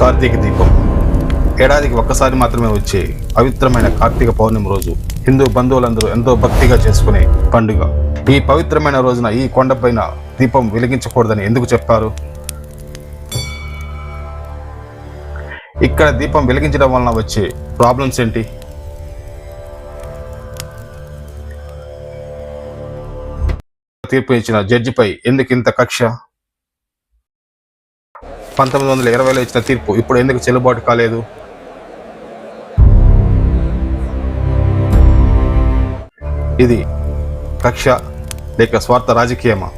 కార్తీక దీపం. ఏడాదికి ఒక్కసారి మాత్రమే వచ్చే పవిత్రమైన కార్తీక పౌర్ణమి రోజు హిందూ బంధువులందరూ ఎంతో భక్తిగా చేసుకునే పండుగ. ఈ పవిత్రమైన రోజున ఈ కొండపైన దీపం వెలిగించకూడదని ఎందుకు చెప్పారు? ఇక్కడ దీపం వెలిగించడం వలన వచ్చే ప్రాబ్లమ్స్ ఏంటి? తీర్పు ఇచ్చిన జడ్జిపై ఎందుకు ఇంత కక్ష? పంతొమ్మిది వందల ఇరవైలో ఇచ్చిన తీర్పు ఇప్పుడు ఎందుకు చెల్లుబాటు కాలేదు? ఇది కక్ష లేక స్వార్థ రాజకీయమా?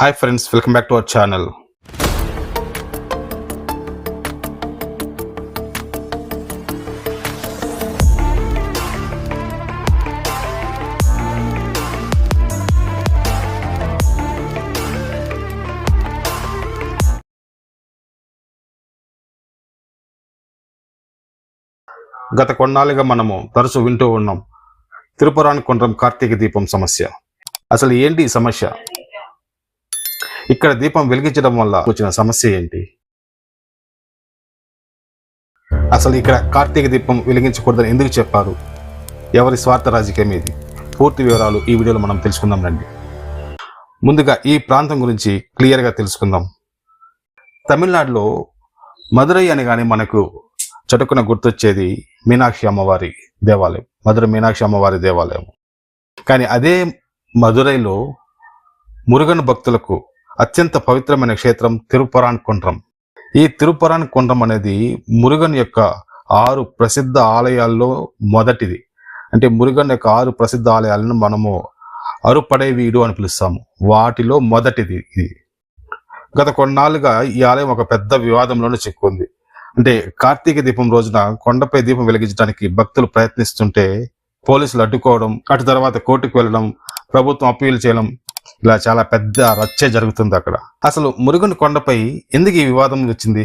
Hi friends welcome back to our channel గత కొన్నాళ్ళుగా మనము తరచూ వింటూ ఉన్నాం. తిరుపురాణి కొండ్రం కార్తీక దీపం సమస్య. అసలు ఏంటి ఈ సమస్య? ఇక్కడ దీపం వెలిగించడం వల్ల వచ్చిన సమస్య ఏంటి? అసలు ఇక్కడ కార్తీక దీపం వెలిగించకూడదని ఎందుకు చెప్పారు? ఎవరి స్వార్థ రాజకీయం ఇది? పూర్తి వివరాలు ఈ వీడియోలో మనం తెలుసుకుందాం రండి. ముందుగా ఈ ప్రాంతం గురించి క్లియర్గా తెలుసుకుందాం. తమిళనాడులో మదురై అనగానే మనకు చటుకున గుర్తొచ్చేది మీనాక్షి అమ్మవారి దేవాలయం మధుర మీనాక్షి అమ్మవారి దేవాలయం. కానీ అదే మధురైలో మురుగన్ భక్తులకు అత్యంత పవిత్రమైన క్షేత్రం తిరుపరాన్ కుండ్రం. ఈ తిరుపురాన్ కుండ్రం అనేది మురుగన్ యొక్క ఆరు ప్రసిద్ధ ఆలయాల్లో మొదటిది. అంటే మురుగన్ యొక్క ఆరు ప్రసిద్ధ ఆలయాలను మనము అరుపడే వీడు అని పిలుస్తాము. వాటిలో మొదటిది ఇది. గత కొన్నాళ్ళుగా ఈ ఆలయం ఒక పెద్ద వివాదంలోనే చిక్కుంది. అంటే కార్తీక దీపం రోజున కొండపై దీపం వెలిగించడానికి భక్తులు ప్రయత్నిస్తుంటే పోలీసులు అడ్డుకోవడం అటు తర్వాత కోర్టుకు వెళ్ళడం ప్రభుత్వం అప్పీల్ చేయడం ఇలా చాలా పెద్ద రచ్చ జరుగుతుంది అక్కడ. అసలు మురుగన్ కొండపై ఎందుకు ఈ వివాదం వచ్చింది?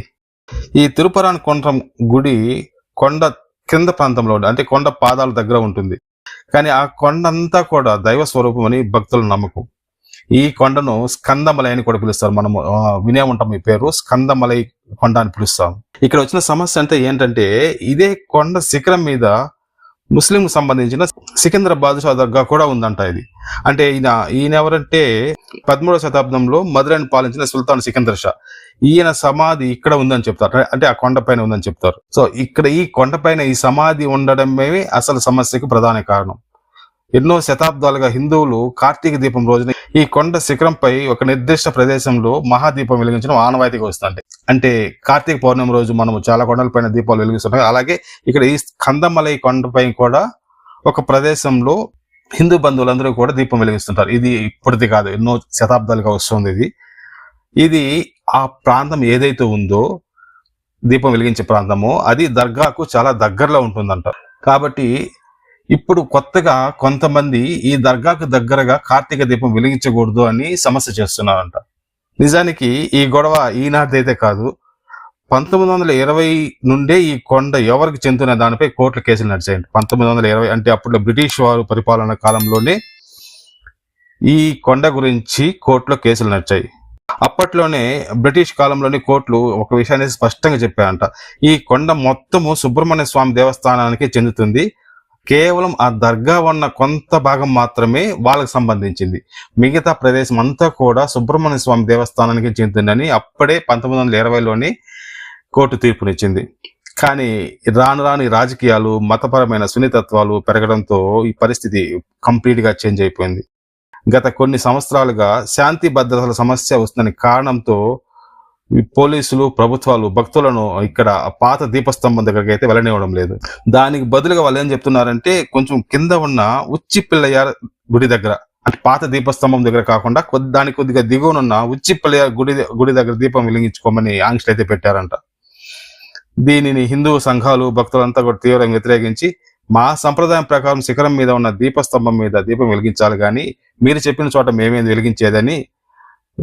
ఈ తిరుపరాన్ కొండ గుడి కొండ కింద ప్రాంతంలో అంటే కొండ పాదాల దగ్గర ఉంటుంది. కానీ ఆ కొండ అంతా కూడా దైవ స్వరూపం అని భక్తుల నమ్మకం. ఈ కొండను స్కందమలై అని కూడా పిలుస్తారు. మనము వినే ఉంటాం ఈ పేరు. స్కందమలై కొండ అని పిలుస్తాం. ఇక్కడ వచ్చిన సమస్య అంటే ఏంటంటే ఇదే కొండ శిఖరం మీద ముస్లిం సంబంధించిన సికింద్ర బాదుషా దర్గా కూడా ఉందంట ఇది. అంటే ఈయన ఈయన ఎవరంటే పదమూడవ శతాబ్దంలో మధురైని పాలించిన సుల్తాన్ సికిందర్ షా. ఈయన సమాధి ఇక్కడ ఉందని చెప్తారు. అంటే ఆ కొండ పైన ఉందని చెప్తారు. సో ఇక్కడ ఈ కొండ పైన ఈ సమాధి ఉండడమే అసలు సమస్యకు ప్రధాన కారణం. ఎన్నో శతాబ్దాలుగా హిందువులు కార్తీక దీపం రోజున ఈ కొండ శిఖరంపై ఒక నిర్దిష్ట ప్రదేశంలో మహాదీపం వెలిగించడం ఆనవాయితీగా వస్తుంది. అంటే కార్తీక పౌర్ణమి రోజు మనము చాలా కొండలపైన దీపాలు వెలిగిస్తున్నాం అలాగే ఇక్కడ ఈ కందమలై కొండపై కూడా ఒక ప్రదేశంలో హిందూ బంధువులందరూ కూడా దీపం వెలిగిస్తుంటారు. ఇది ఇప్పటిది కాదు ఎన్నో శతాబ్దాలుగా వస్తుంది ఇది. ఇది ఆ ప్రాంతం ఏదైతే ఉందో దీపం వెలిగించే ప్రాంతము అది దర్గాకు చాలా దగ్గరలో ఉంటుందంట. కాబట్టి ఇప్పుడు కొత్తగా కొంతమంది ఈ దర్గాకు దగ్గరగా కార్తీక దీపం వెలిగించకూడదు అని సమస్య చేస్తున్నారంట. నిజానికి ఈ గొడవ ఈనాటిదైతే కాదు. పంతొమ్మిది వందల ఇరవై నుండే ఈ కొండ ఎవరికి చెందుతున్న దానిపై కోర్టుల కేసులు నడిచాయండి పంతొమ్మిది వందల ఇరవై అంటే అప్పుడు బ్రిటిష్ వారు పరిపాలన కాలంలోనే ఈ కొండ గురించి కోర్టులో కేసులు నడిచాయి. అప్పట్లోనే బ్రిటిష్ కాలంలోని కోర్టులు ఒక విషయాన్ని స్పష్టంగా చెప్పాయంట. ఈ కొండ మొత్తము సుబ్రహ్మణ్య స్వామి దేవస్థానానికి చెందుతుంది. కేవలం ఆ దర్గా ఉన్న కొంత భాగం మాత్రమే వాళ్ళకి సంబంధించింది. మిగతా ప్రదేశం అంతా కూడా సుబ్రహ్మణ్య స్వామి దేవస్థానానికి చెందిందని అప్పుడే పంతొమ్మిది వందల ఇరవైలోని కోర్టు తీర్పునిచ్చింది. కానీ రాను రాని రాజకీయాలు మతపరమైన సున్నితత్వాలు పెరగడంతో ఈ పరిస్థితి కంప్లీట్గా చేంజ్ అయిపోయింది. గత కొన్ని సంవత్సరాలుగా శాంతి భద్రతల సమస్య వస్తుందని కారణంతో పోలీసులు ప్రభుత్వాలు భక్తులను ఇక్కడ పాత దీపస్తంభం దగ్గరికి అయితే వెళ్ళనివ్వడం లేదు. దానికి బదులుగా వాళ్ళు ఏం చెప్తున్నారంటే కొంచెం కింద ఉన్న ఉచ్చి పిల్లయ్యార్ గుడి దగ్గర అంటే పాత దీపస్తంభం దగ్గర కాకుండా కొద్ది దానికి కొద్దిగా దిగువనున్న ఉచ్చి పిల్లయ్యార్ గుడి గుడి దగ్గర దీపం వెలిగించుకోమని ఆంక్షలు అయితే పెట్టారంట. దీనిని హిందూ సంఘాలు భక్తులంతా కూడా తీవ్రంగా వ్యతిరేకించి మా సంప్రదాయం ప్రకారం శిఖరం మీద ఉన్న దీపస్తంభం మీద దీపం వెలిగించాలి కానీ మీరు చెప్పిన చోట మేమేది వెలిగించేదని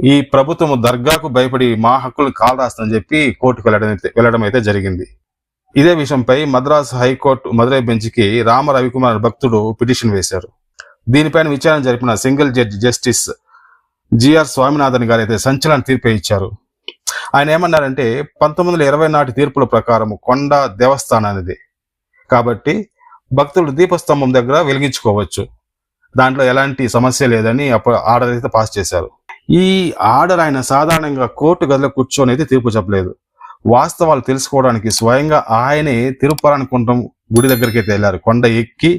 ఈ ప్రభుత్వం దర్గాకు భయపడి మా హక్కులు కాలరాస్తుందని చెప్పి కోర్టుకు వెళ్ళడం వెళ్ళడం అయితే జరిగింది. ఇదే విషయంపై మద్రాస్ హైకోర్టు మదురై బెంచ్కి రామ రవికుమార్ భక్తుడు పిటిషన్ వేశారు. దీనిపైన విచారణ జరిపిన single judge justice GR Swaminathan గారు అయితే సంచలన తీర్పు ఇచ్చారు. ఆయన ఏమన్నారంటే పంతొమ్మిది వందల ఇరవై నాటి తీర్పుల ప్రకారం కొండ దేవస్థానానిది. కాబట్టి భక్తులు దీపస్తంభం దగ్గర వెలిగించుకోవచ్చు. దాంట్లో ఎలాంటి సమస్య లేదని అప్పుడు ఆర్డర్ అయితే పాస్ చేశారు. ఈ ఆర్డర్ ఆయన సాధారణంగా కోర్టు గదిలో కూర్చొని అయితే తీర్పు చెప్పలేదు. వాస్తవాలు తెలుసుకోవడానికి స్వయంగా ఆయనే తిరుపరానుకుంటం గుడి దగ్గరికి అయితే వెళ్ళారు. కొండ ఎక్కి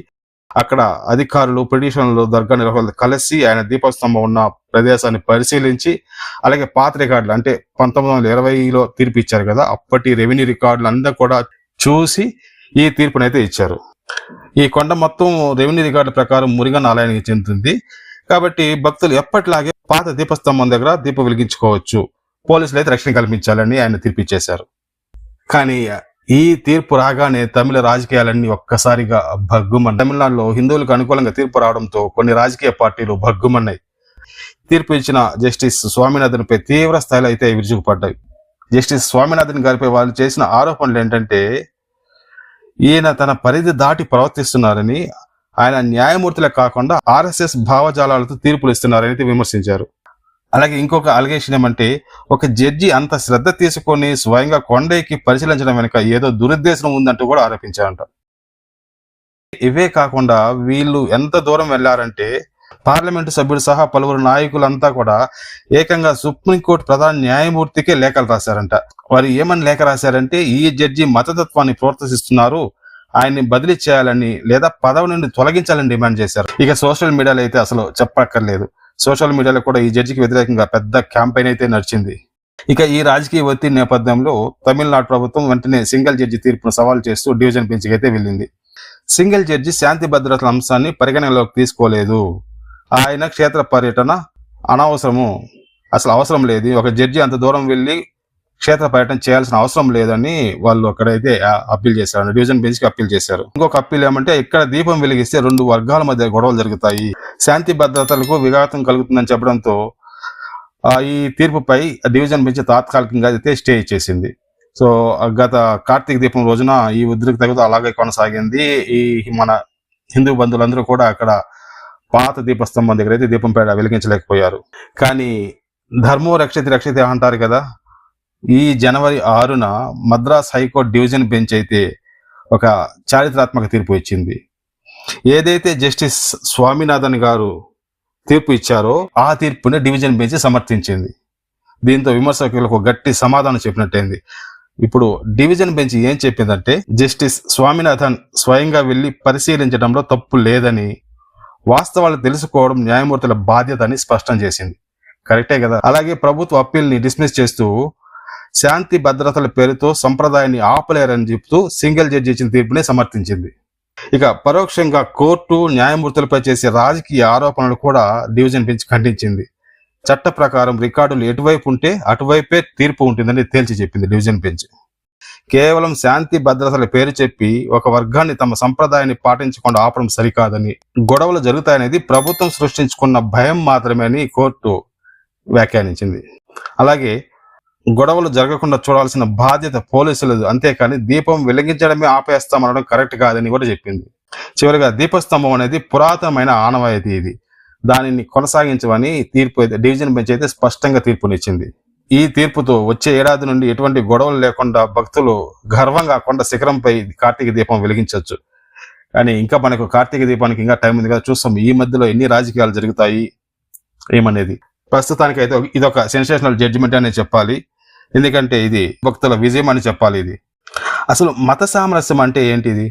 అక్కడ అధికారులు పిటిషన్లు దర్గా నిర్వాహకులు కలిసి ఆయన దీపస్తంభం ఉన్న ప్రదేశాన్ని పరిశీలించి అలాగే పాత రికార్డులు అంటే పంతొమ్మిది వందల ఇరవైలో తీర్పు ఇచ్చారు కదా అప్పటి రెవెన్యూ రికార్డులు అంతా కూడా చూసి ఈ తీర్పునైతే ఇచ్చారు. ఈ కొండ మొత్తం రెవెన్యూ రికార్డుల ప్రకారం మురిగన్ ఆలయానికి చెందుతుంది. కాబట్టి భక్తులు ఎప్పటిలాగే పాత దీపస్తంభం దగ్గర దీపం వెలిగించుకోవచ్చు. పోలీసులు అయితే రక్షణ కల్పించాలని ఆయన తీర్పు ఇచ్చేశారు కానీ ఈ తీర్పు రాగానే తమిళ రాజకీయాలన్నీ ఒక్కసారిగా భగ్గుమన్నాయి. తమిళనాడులో హిందువులకు అనుకూలంగా తీర్పు రావడంతో కొన్ని రాజకీయ పార్టీలు భగ్గుమన్నాయి. తీర్పు ఇచ్చిన జస్టిస్ స్వామినాథన్పై తీవ్ర స్థాయిలో అయితే విరుచుకుపడ్డాయి. జస్టిస్ స్వామినాథన్ గారిపై వాళ్ళు చేసిన ఆరోపణలు ఏంటంటే ఈయన తన పరిధి దాటి ప్రవర్తిస్తున్నారని ఆయన న్యాయమూర్తులే కాకుండా ఆర్ఎస్ఎస్ భావజాలాలతో తీర్పులు ఇస్తున్నారని విమర్శించారు. అలాగే ఇంకొక అలిగేషన్ ఏమంటే ఒక జడ్జి అంత శ్రద్ధ తీసుకొని స్వయంగా కొండకి పరిశీలించడం వెనుక ఏదో దురుద్దేశం ఉందంటూ కూడా ఆరోపించారంట. ఇవే కాకుండా వీళ్ళు ఎంత దూరం వెళ్ళారంటే పార్లమెంటు సభ్యుడు సహా పలువురు నాయకులంతా కూడా ఏకంగా సుప్రీంకోర్టు ప్రధాన న్యాయమూర్తికే లేఖలు రాశారంట. వారు ఏమని లేఖ రాశారంటే ఈ జడ్జి మతతత్వాన్ని ప్రోత్సహిస్తున్నారు ఆయన్ని బదిలీ చేయాలని లేదా పదవి నుండి తొలగించాలని డిమాండ్ చేశారు. ఇక సోషల్ మీడియాలో అయితే అసలు చెప్పక్కర్లేదు. సోషల్ మీడియాలో కూడా ఈ జడ్జికి వ్యతిరేకంగా పెద్ద క్యాంపెయిన్ అయితే నడిచింది. ఇక ఈ రాజకీయ ఒత్తిడి నేపథ్యంలో తమిళనాడు ప్రభుత్వం వెంటనే సింగిల్ జడ్జి తీర్పును సవాల్ చేస్తూ డివిజన్ బెంచ్కి అయితే వెళ్ళింది. సింగిల్ జడ్జి శాంతి భద్రతల అంశాన్ని పరిగణనలోకి తీసుకోలేదు. ఆయన క్షేత్ర పర్యటన అనవసరము. అసలు అవసరం లేదు. ఒక జడ్జి అంత దూరం వెళ్ళి క్షేత్ర పర్యటన చేయాల్సిన అవసరం లేదని వాళ్ళు అక్కడైతే అప్పీల్ చేశారు. డివిజన్ బెంచ్కి అప్పీల్ చేశారు. ఇంకొక అప్పీల్ ఏమంటే ఇక్కడ దీపం వెలిగిస్తే రెండు వర్గాల మధ్య గొడవలు జరుగుతాయి. శాంతి భద్రతలకు విఘాతం కలుగుతుందని చెప్పడంతో ఆ, ఈ తీర్పుపై డివిజన్ బెంచ్ తాత్కాలికంగా అయితే స్టే ఇచ్చేసింది సో గత కార్తీక దీపం రోజున ఈ ఉద్రిక్తత అలాగే కొనసాగింది. ఈ మన హిందూ బంధువులందరూ కూడా అక్కడ పాత దీపస్తంభం దగ్గర అయితే దీపం పేడ వెలిగించలేకపోయారు. కానీ ధర్మో రక్షిత రక్షిత అంటారు కదా ఈ జనవరి ఆరున మద్రాస్ హైకోర్టు డివిజన్ బెంచ్ అయితే ఒక చారిత్రాత్మక తీర్పు ఇచ్చింది. ఏదైతే జస్టిస్ స్వామినాథన్ గారు తీర్పు ఇచ్చారో ఆ తీర్పుని డివిజన్ బెంచ్ సమర్థించింది. దీంతో విమర్శకులకు గట్టి సమాధానం చెప్పినట్టయింది. ఇప్పుడు డివిజన్ బెంచ్ ఏం చెప్పిందంటే జస్టిస్ స్వామినాథన్ స్వయంగా వెళ్ళి పరిశీలించడంలో తప్పు లేదని వాస్తవాలు తెలుసుకోవడం న్యాయమూర్తుల బాధ్యత అని స్పష్టం చేసింది. కరెక్టే కదా? అలాగే ప్రభుత్వ అప్పీల్ని డిస్మిస్ చేస్తూ శాంతి భద్రతల పేరుతో సంప్రదాయాన్ని ఆపలేరని చెప్తూ సింగిల్ జడ్జి ఇచ్చిన తీర్పునే సమర్థించింది. ఇక పరోక్షంగా కోర్టు న్యాయమూర్తులపై చేసే రాజకీయ ఆరోపణలు కూడా డివిజన్ బెంచ్ ఖండించింది. చట్ట ప్రకారం రికార్డులు ఎటువైపు ఉంటే అటువైపే తీర్పు ఉంటుందని తేల్చి చెప్పింది డివిజన్ బెంచ్. కేవలం శాంతి భద్రతల పేరు చెప్పి ఒక వర్గాన్ని తమ సంప్రదాయాన్ని పాటించకుండా ఆపడం సరికాదని గొడవలు జరుగుతాయనేది ప్రభుత్వం సృష్టించుకున్న భయం మాత్రమే అని కోర్టు వ్యాఖ్యానించింది. అలాగే గొడవలు జరగకుండా చూడాల్సిన బాధ్యత పోలీసులది అంతేకాని దీపం వెలిగించడమే ఆపేస్తామనడం కరెక్ట్ కాదని కూడా చెప్పింది. చివరిగా దీపస్తంభం అనేది పురాతనమైన ఆనవాయితీ ఇది. దానిని కొనసాగించమని తీర్పు అయితే- డివిజన్ బెంచ్ అయితే స్పష్టంగా తీర్పునిచ్చింది. ఈ తీర్పుతో వచ్చే ఏడాది నుండి ఎటువంటి గొడవలు లేకుండా భక్తులు గర్వంగా కొండ శిఖరంపై కార్తీక దీపం వెలిగించవచ్చు. కానీ ఇంకా మనకు కార్తీక దీపానికి ఇంకా టైం ఉంది కదా చూస్తాం. ఈ మధ్యలో ఎన్ని రాజకీయాలు జరుగుతాయి? ఏమనేది? ప్రస్తుతానికి అయితే ఇది ఒక సెన్సేషనల్ జడ్జిమెంట్ అనే చెప్పాలి. ఎందుకంటే ఇది భక్తుల విజయం అని చెప్పాలి ఇది. అసలు మత సామరస్యం అంటే ఏంటిది?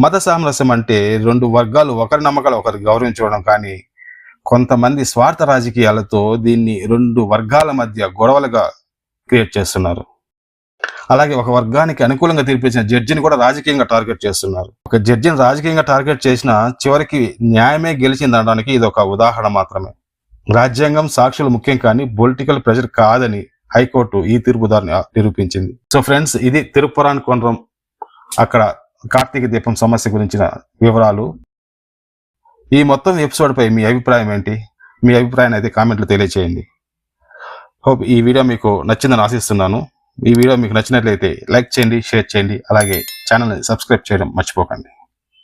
మత సామరస్యం అంటే రెండు వర్గాలు ఒకరి నమ్మకాలు ఒకరు గౌరవించడం కానీ కొంతమంది స్వార్థ రాజకీయాలతో దీన్ని రెండు వర్గాల మధ్య గొడవలుగా క్రియేట్ చేస్తున్నారు. అలాగే ఒక వర్గానికి అనుకూలంగా తీర్పిచ్చిన జడ్జిని కూడా రాజకీయంగా టార్గెట్ చేస్తున్నారు. ఒక జడ్జిని రాజకీయంగా టార్గెట్ చేసిన చివరికి న్యాయమే గెలిచిందనడానికి ఇది ఒక ఉదాహరణ మాత్రమే. రాజ్యాంగం సాక్షులు ముఖ్యం కానీ పొలిటికల్ ప్రెషర్ కాదని హైకోర్టు ఈ తీర్పు ద్వారా నిరూపించింది. సో ఫ్రెండ్స్ ఇది తిరుపురాన్ కొండరం. అక్కడ కార్తీక దీపం సమస్య గురించిన వివరాలు. ఈ మొత్తం ఎపిసోడ్పై మీ అభిప్రాయం ఏంటి? మీ అభిప్రాయాన్ని అయితే కామెంట్లు తెలియచేయండి. హోప్ ఈ వీడియో మీకు నచ్చిందని ఆశిస్తున్నాను. ఈ వీడియో మీకు నచ్చినట్లయితే లైక్ చేయండి షేర్ చేయండి. అలాగే ఛానల్ని సబ్స్క్రైబ్ చేయడం మర్చిపోకండి.